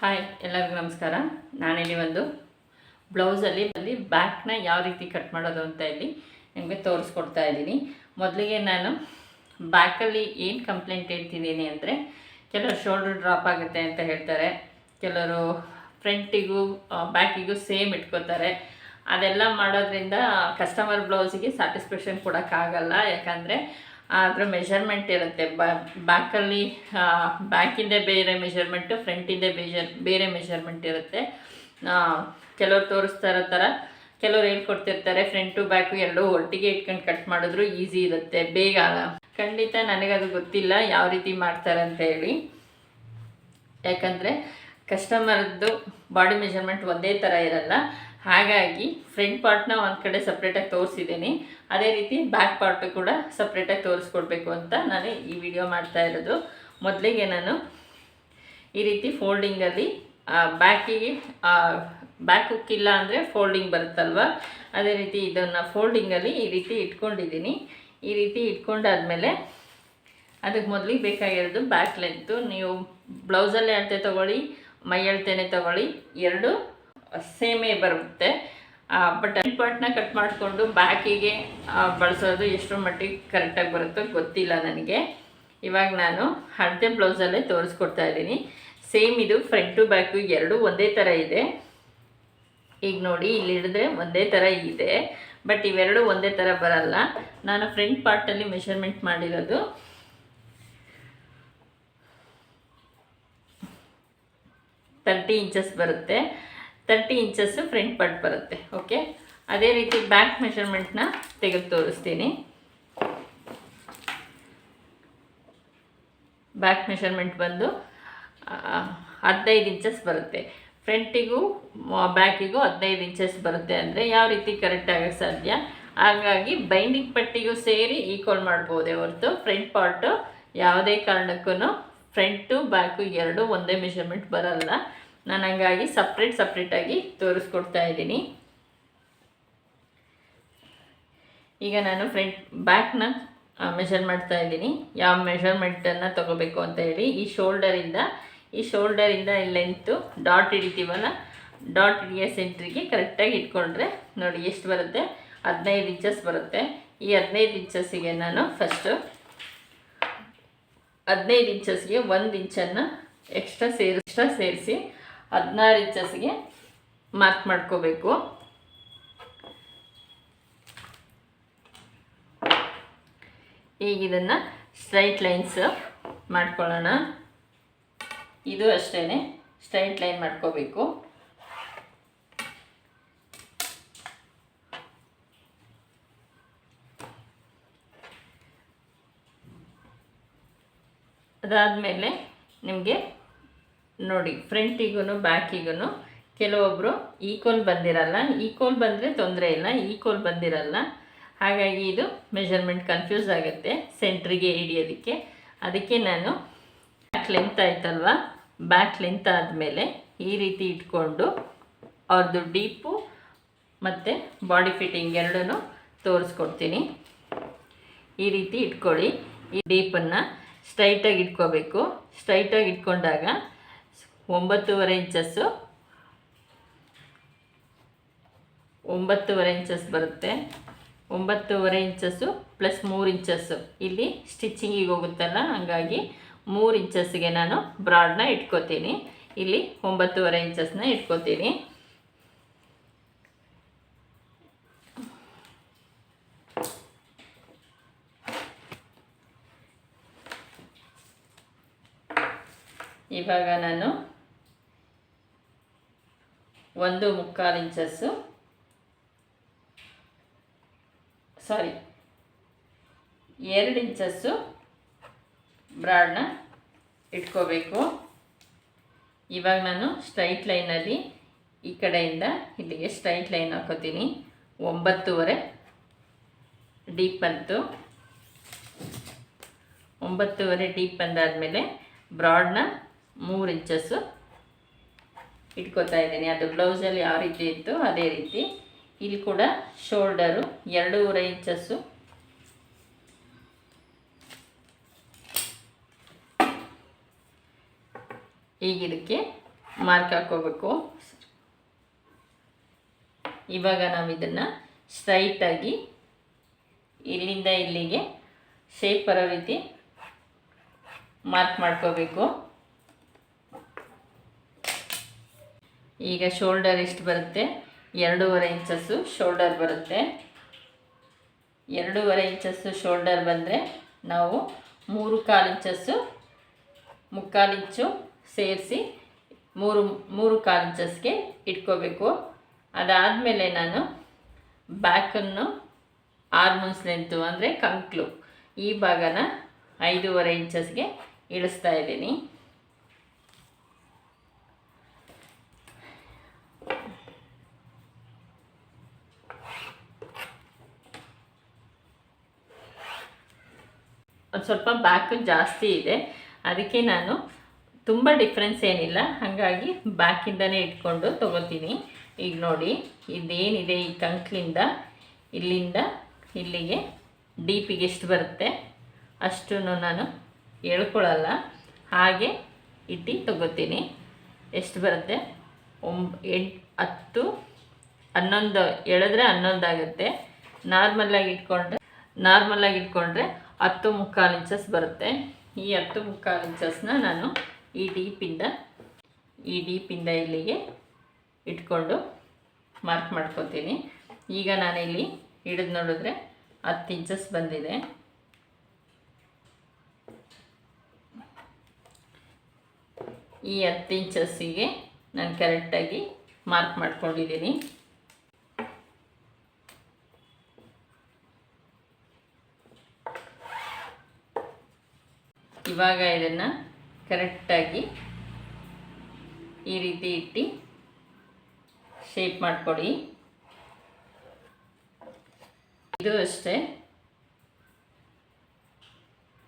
Hi ಎಲ್ಲರಿಗೂ ನಮಸ್ಕಾರ. ನಾನಿಲ್ಲಿ ಒಂದು ಬ್ಲೌಸಲ್ಲಿ ಅಲ್ಲಿ ಬ್ಯಾಕ್ನ ಯಾವ ರೀತಿ ಕಟ್ ಮಾಡೋದು ಅಂತ ಇಲ್ಲಿ ನಿಮಗೆ ತೋರಿಸ್ಕೊಡ್ತಾ ಇದ್ದೀನಿ. ಮೊದಲಿಗೆ ನಾನು ಬ್ಯಾಕಲ್ಲಿ ಏನು ಕಂಪ್ಲೇಂಟ್ ಹೇಳ್ತಿದ್ದೀನಿ ಅಂದರೆ, ಕೆಲವರು ಶೋಲ್ಡರ್ ಡ್ರಾಪ್ ಆಗುತ್ತೆ ಅಂತ ಹೇಳ್ತಾರೆ. ಕೆಲವರು ಫ್ರಂಟಿಗೂ ಬ್ಯಾಕಿಗೂ ಸೇಮ್ ಇಟ್ಕೋತಾರೆ. ಅದೆಲ್ಲ ಮಾಡೋದ್ರಿಂದ ಕಸ್ಟಮರ್ ಬ್ಲೌಸಿಗೆ ಸ್ಯಾಟಿಸ್ಫ್ಯಾಕ್ಷನ್ ಕೊಡೋಕ್ಕಾಗಲ್ಲ. ಯಾಕಂದರೆ ಅದರ ಮೆಷರ್ಮೆಂಟ್ ಇರುತ್ತೆ. ಬ್ಯಾಕಲ್ಲಿ ಬ್ಯಾಕಿಂದೇ ಬೇರೆ ಮೆಷರ್ಮೆಂಟು ಫ್ರಂಟಿಂದೇ ಬೇಜರ್ ಬೇರೆ ಮೆಷರ್ಮೆಂಟ್ ಇರುತ್ತೆ. ಕೆಲವ್ರು ತೋರಿಸ್ತಾ ಇರೋ ಥರ, ಕೆಲವ್ರು ಹೇಳ್ಕೊಡ್ತಿರ್ತಾರೆ ಫ್ರಂಟು ಬ್ಯಾಕು ಎರಡೂ ಒಟ್ಟಿಗೆ ಇಟ್ಕೊಂಡು ಕಟ್ ಮಾಡಿದ್ರು ಈಸಿ ಇರುತ್ತೆ, ಬೇಗ ಖಂಡಿತ ನನಗದು ಗೊತ್ತಿಲ್ಲ, ಯಾವ ರೀತಿ ಮಾಡ್ತಾರೆ ಅಂತ ಹೇಳಿ. ಯಾಕಂದರೆ ಕಸ್ಟಮರ್ದು ಬಾಡಿ ಮೆಜರ್ಮೆಂಟ್ ಒಂದೇ ಥರ ಇರಲ್ಲ. ಹಾಗಾಗಿ ಫ್ರಂಟ್ ಪಾರ್ಟ್ನ ಒಂದು ಕಡೆ ಸಪ್ರೇಟಾಗಿ ತೋರಿಸಿದ್ದೀನಿ. ಅದೇ ರೀತಿ ಬ್ಯಾಕ್ ಪಾರ್ಟ್ ಕೂಡ ಸಪ್ರೇಟಾಗಿ ತೋರಿಸ್ಕೊಡ್ಬೇಕು ಅಂತ ನಾನು ಈ ವಿಡಿಯೋ ಮಾಡ್ತಾ ಇರೋದು. ಮೊದಲಿಗೆ ನಾನು ಈ ರೀತಿ ಫೋಲ್ಡಿಂಗಲ್ಲಿ ಬ್ಯಾಕಿಗೆ ಬ್ಯಾಕ್ ಹುಕ್ ಇಲ್ಲ ಅಂದರೆ ಫೋಲ್ಡಿಂಗ್ ಬರುತ್ತಲ್ವ? ಅದೇ ರೀತಿ ಇದನ್ನು ಫೋಲ್ಡಿಂಗಲ್ಲಿ ಈ ರೀತಿ ಇಟ್ಕೊಂಡಿದ್ದೀನಿ. ಈ ರೀತಿ ಇಟ್ಕೊಂಡಾದಮೇಲೆ ಅದಕ್ಕೆ ಮೊದಲಿಗೆ ಬೇಕಾಗಿರೋದು ಬ್ಯಾಕ್ ಲೆಂತು ನೀವು ಬ್ಲೌಸಲ್ಲೇ ಅಳತೆ ತೊಗೊಳ್ಳಿ ಮೈ ತಗೊಳ್ಳಿ. ಎರಡು ಸೇಮೇ ಬರುತ್ತೆ. ಬಟ್ ಪಾರ್ಟ್ನ ಕಟ್ ಮಾಡಿಕೊಂಡು ಬ್ಯಾಕಿಗೆ ಬಳಸೋದು ಎಷ್ಟರ ಮಟ್ಟಿಗೆ ಕರೆಕ್ಟಾಗಿ ಬರುತ್ತೋ ಗೊತ್ತಿಲ್ಲ ನನಗೆ. ಇವಾಗ ನಾನು ಅಳತೆ ಬ್ಲೌಸಲ್ಲೇ ತೋರಿಸ್ಕೊಡ್ತಾ ಇದ್ದೀನಿ. ಸೇಮ್ ಇದು ಫ್ರಂಟ್ ಟು ಬ್ಯಾಕು ಎರಡೂ ಒಂದೇ ಥರ ಇದೆ. ಈಗ ನೋಡಿ, ಇಲ್ಲಿ ಹಿಡಿದ್ರೆ ಒಂದೇ ಥರ ಇದೆ. ಬಟ್ ಇವೆರಡು ಒಂದೇ ಥರ ಬರಲ್ಲ. ನಾನು ಫ್ರಂಟ್ ಪಾರ್ಟಲ್ಲಿ ಮೆಷರ್ಮೆಂಟ್ ಮಾಡಿರೋದು. ತರ್ಟಿ ಇಂಚಸ್ ಬರುತ್ತೆ. ತರ್ಟಿ ಇಂಚಸ್ಸು ಫ್ರಂಟ್ ಪಾರ್ಟ್ ಬರುತ್ತೆ. ಓಕೆ? ಅದೇ ರೀತಿ ಬ್ಯಾಕ್ ಮೆಷರ್ಮೆಂಟ್ನ ತೆಗೆದು ತೋರಿಸ್ತೀನಿ. ಬ್ಯಾಕ್ ಮೆಷರ್ಮೆಂಟ್ ಬಂದು ಹದಿನೈದು ಇಂಚಸ್ ಬರುತ್ತೆ. ಫ್ರಂಟಿಗೂ ಬ್ಯಾಕಿಗೂ ಹದಿನೈದು ಇಂಚಸ್ ಬರುತ್ತೆ ಅಂದರೆ ಯಾವ ರೀತಿ ಕರೆಕ್ಟ್ ಆಗೋಕ್ಕೆ ಸಾಧ್ಯ? ಹಾಗಾಗಿ ಬೈಂಡಿಂಗ್ ಪಟ್ಟಿಗೂ ಸೇರಿ ಈಕ್ವಲ್ ಮಾಡ್ಬೋದೇ ಹೊರತು ಫ್ರಂಟ್ ಪಾರ್ಟು ಯಾವುದೇ ಕಾರಣಕ್ಕೂ ಫ್ರಂಟು ಬ್ಯಾಕು ಎರಡೂ ಒಂದೇ ಮೆಷರ್ಮೆಂಟ್ ಬರಲ್ಲ. ನಾನು ಹಂಗಾಗಿ ಸಪ್ರೇಟ್ ಸಪ್ರೇಟಾಗಿ ತೋರಿಸ್ಕೊಡ್ತಾ ಇದ್ದೀನಿ. ಈಗ ನಾನು ಫ್ರಂಟ್, ಬ್ಯಾಕ್ನ ಮೆಷರ್ ಮಾಡ್ತಾ ಇದ್ದೀನಿ. ಯಾವ ಮೆಷರ್ಮೆಂಟನ್ನು ತೊಗೋಬೇಕು ಅಂತ ಹೇಳಿ. ಈ ಶೋಲ್ಡರಿಂದ ಈ ಶೋಲ್ಡರಿಂದ ಲೆಂತು ಡಾಟ್ ಹಿಡಿತೀವಲ್ಲ ಡಾಟ್ ಹಿಡಿಯೋ ಸೆಂಟ್ರಿಗೆ ಕರೆಕ್ಟಾಗಿ ಇಟ್ಕೊಂಡ್ರೆ ನೋಡಿ ಎಷ್ಟು ಬರುತ್ತೆ? ಹದಿನೈದು ಇಂಚಸ್ ಬರುತ್ತೆ. ಈ ಹದಿನೈದು ಇಂಚಸ್ಸಿಗೆ ನಾನು ಫಸ್ಟು ಹದಿನೈದು ಇಂಚಸ್ಗೆ ಒಂದು ಇಂಚನ್ನು ಎಕ್ಸ್ಟ್ರಾ ಸೇರಿ ಎಕ್ಸ್ಟ್ರಾ ಸೇರಿಸಿ ಹದಿನಾರು ಇಂಚಸ್ಗೆ ಮಾರ್ಕ್ ಮಾಡ್ಕೋಬೇಕು. ಈಗ ಇದನ್ನು ಸ್ಟ್ರೈಟ್ ಲೈನ್ಸ್ ಮಾಡ್ಕೊಳ್ಳೋಣ. ಇದು ಅಷ್ಟೇ ಸ್ಟ್ರೈಟ್ ಲೈನ್ ಮಾಡ್ಕೋಬೇಕು. ಅದಾದಮೇಲೆ ನಿಮಗೆ ನೋಡಿ ಫ್ರಂಟಿಗೂ ಬ್ಯಾಕಿಗೂ ಕೆಲವೊಬ್ಬರು ಈಕ್ವಲ್ ಬಂದಿರಲ್ಲ. ಈಕ್ವಲ್ ಬಂದರೆ ತೊಂದರೆ ಇಲ್ಲ, ಈಕ್ವಲ್ ಬಂದಿರಲ್ಲ. ಹಾಗಾಗಿ ಇದು ಮೆಜರ್ಮೆಂಟ್ ಕನ್ಫ್ಯೂಸ್ ಆಗುತ್ತೆ ಸೆಂಟ್ರಿಗೆ ಹಿಡಿಯೋದಕ್ಕೆ. ಅದಕ್ಕೆ ನಾನು ಬ್ಯಾಕ್ ಲೆಂತ್ ಆಯ್ತಲ್ವ? ಬ್ಯಾಕ್ ಲೆಂತ್ ಆದಮೇಲೆ ಈ ರೀತಿ ಇಟ್ಕೊಂಡು ಅವ್ರದ್ದು ಡೀಪು ಮತ್ತು ಬಾಡಿ ಫಿಟ್ಟಿಂಗ್ ಎರಡೂ ತೋರಿಸ್ಕೊಡ್ತೀನಿ. ಈ ರೀತಿ ಇಟ್ಕೊಳ್ಳಿ. ಈ ಡೀಪನ್ನು ಸ್ಟ್ರೈಟಾಗಿ ಇಟ್ಕೋಬೇಕು. ಸ್ಟ್ರೈಟಾಗಿ ಇಟ್ಕೊಂಡಾಗ ಒಂಬತ್ತೂವರೆ ಇಂಚಸ್ಸು. ಒಂಬತ್ತುವರೆ ಇಂಚಸ್ ಬರುತ್ತೆ. ಒಂಬತ್ತುವರೆ ಇಂಚಸ್ಸು ಪ್ಲಸ್ ಮೂರು ಇಂಚಸ್ಸು. ಇಲ್ಲಿ ಸ್ಟಿಚ್ಚಿಂಗಿಗೆ ಹೋಗುತ್ತಲ್ಲ, ಹಂಗಾಗಿ ಮೂರು ಇಂಚಸ್ಸಿಗೆ ನಾನು ಬ್ರಾಡ್ನ ಇಟ್ಕೋತೀನಿ. ಇಲ್ಲಿ ಒಂಬತ್ತೂವರೆ ಇಂಚಸ್ನ ಇಟ್ಕೋತೀನಿ. ಇವಾಗ ನಾನು ಒಂದು ಮುಕ್ಕಾಲು ಇಂಚಸ್ಸು. ಸಾರಿ ಎರಡು ಇಂಚಸ್ಸು ಬ್ರಾಡ್ನ ಇಟ್ಕೋಬೇಕು. ಇವಾಗ ನಾನು ಸ್ಟ್ರೈಟ್ ಲೈನಲ್ಲಿ ಈ ಕಡೆಯಿಂದ ಇಲ್ಲಿಗೆ ಸ್ಟ್ರೈಟ್ ಲೈನ್ ಹಾಕೋತೀನಿ. ಒಂಬತ್ತುವರೆ ಡೀಪ್ ಬಂತು ಒಂಬತ್ತುವರೆ ಡೀಪ್ ಬಂದಾದಮೇಲೆ ಬ್ರಾಡ್ನ ಮೂರು ಇಂಚಸ್ಸು ಇಟ್ಕೋತಾ ಇದ್ದೀನಿ. ಅದು ಬ್ಲೌಸಲ್ಲಿ ಯಾವ ರೀತಿ ಇತ್ತು ಅದೇ ರೀತಿ. ಇಲ್ಲಿ ಕೂಡ ಶೋಲ್ಡರು ಎರಡೂವರೆ ಇಂಚಸ್ಸು ಈಗ ಇದಕ್ಕೆ ಮಾರ್ಕ್ ಹಾಕೋಬೇಕು ಇವಾಗ ನಾವು ಇದನ್ನು ಸ್ಟ್ರೈಟಾಗಿ ಇಲ್ಲಿಂದ ಇಲ್ಲಿಗೆ ಶೇಪ್ ಬರೋ ರೀತಿ ಮಾರ್ಕ್ ಮಾಡ್ಕೋಬೇಕು. ಈಗ ಶೋಲ್ಡರ್ ಎಷ್ಟು ಬರುತ್ತೆ? ಎರಡೂವರೆ ಇಂಚಸ್ಸು ಶೋಲ್ಡರ್ ಬರುತ್ತೆ. ಎರಡೂವರೆ ಇಂಚಸ್ಸು ಶೋಲ್ಡರ್ ಬಂದರೆ ನಾವು ಮೂರು ಕಾಲು ಇಂಚಸ್ಸು, ಮುಕ್ಕಾಲು ಇಂಚು ಸೇರಿಸಿ ಮೂರು ಮೂರು ಕಾಲು ಇಂಚಸ್ಗೆ ಇಟ್ಕೋಬೇಕು. ಅದಾದಮೇಲೆ ನಾನು ಬ್ಯಾಕನ್ನು ಆರ್ಮನ್ಸ್ ಲೆಂತು ಅಂದರೆ ಕಂಕ್ಲು. ಈ ಭಾಗನ ಐದೂವರೆ ಇಂಚಸ್ಗೆ ಇಳಿಸ್ತಾ ಇದ್ದೀನಿ. ಒಂದು ಸ್ವಲ್ಪ ಬ್ಯಾಕು ಜಾಸ್ತಿ ಇದೆ. ಅದಕ್ಕೆ ನಾನು ತುಂಬ ಡಿಫ್ರೆನ್ಸ್ ಏನಿಲ್ಲ. ಹಾಗಾಗಿ ಬ್ಯಾಕಿಂದನೇ ಇಟ್ಕೊಂಡು ತೊಗೋತೀನಿ. ಈಗ ನೋಡಿ, ಇದೇನಿದೆ ಈ ಕಂಕ್ಲಿಂದ? ಇಲ್ಲಿಂದ ಇಲ್ಲಿಗೆ ಡೀಪಿಗೆ ಎಷ್ಟು ಬರುತ್ತೆ? ಅಷ್ಟು ನಾನು ಎಳ್ಕೊಳ್ಳಲ್ಲ ಹಾಗೆ ಇಟ್ಟು ತೊಗೋತೀನಿ. ಎಷ್ಟು ಬರುತ್ತೆ? ಒಂಬ ಎಂಟು, ಹತ್ತು, ಹನ್ನೊಂದು. ಎಳೆದ್ರೆ ಹನ್ನೊಂದಾಗುತ್ತೆ ನಾರ್ಮಲಾಗಿ ಇಟ್ಕೊಂಡ್ರೆ ನಾರ್ಮಲ್ಲಾಗಿ ಇಟ್ಕೊಂಡ್ರೆ ಹತ್ತು ಮುಕ್ಕಾಲು ಇಂಚಸ್ ಬರುತ್ತೆ. ಈ ಹತ್ತು ಮುಕ್ಕಾಲು ಇಂಚಸ್ನ ನಾನು ಈ ಡೀಪಿಂದ ಈ ಡೀಪಿಂದ ಇಲ್ಲಿಗೆ ಇಟ್ಕೊಂಡು ಮಾರ್ಕ್ ಮಾಡ್ಕೊತೀನಿ. ಈಗ ನಾನು ಇಲ್ಲಿ ಹಿಡಿದು ನೋಡಿದ್ರೆ ಹತ್ತು ಇಂಚಸ್ ಬಂದಿದೆ. ಈ ಹತ್ತು ಇಂಚಸ್ಸಿಗೆ ನಾನು ಕರೆಕ್ಟಾಗಿ ಮಾರ್ಕ್ ಮಾಡ್ಕೊಂಡಿದ್ದೀನಿ. ಇವಾಗ ಇದನ್ನು ಕರೆಕ್ಟಾಗಿ ಈ ರೀತಿ ಇಟ್ಟು ಶೇಪ್ ಮಾಡಿಕೊಡಿ. ಇದು ಅಷ್ಟೇ.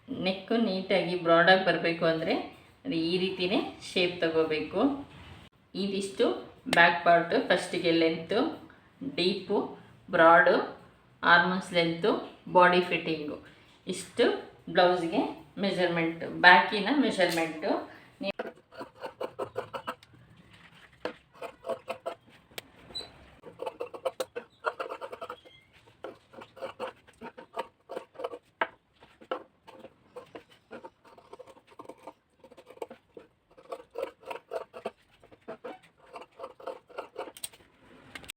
ನೆಕ್ಕು ನೀಟಾಗಿ ಬ್ರಾಡಾಗಿ ಬರಬೇಕು ಅಂದರೆ ಅದು ಈ ರೀತಿಯೇ ಶೇಪ್ ತಗೋಬೇಕು. ಇದಿಷ್ಟು ಬ್ಯಾಕ್ ಪಾರ್ಟು ಫಸ್ಟಿಗೆ length deep broad arms length body fitting ಇಷ್ಟು ಬ್ಲೌಸ್ಗೆ ಮೆಜರ್ಮೆಂಟು ಬ್ಯಾಕಿನ ಮೆಷರ್ಮೆಂಟು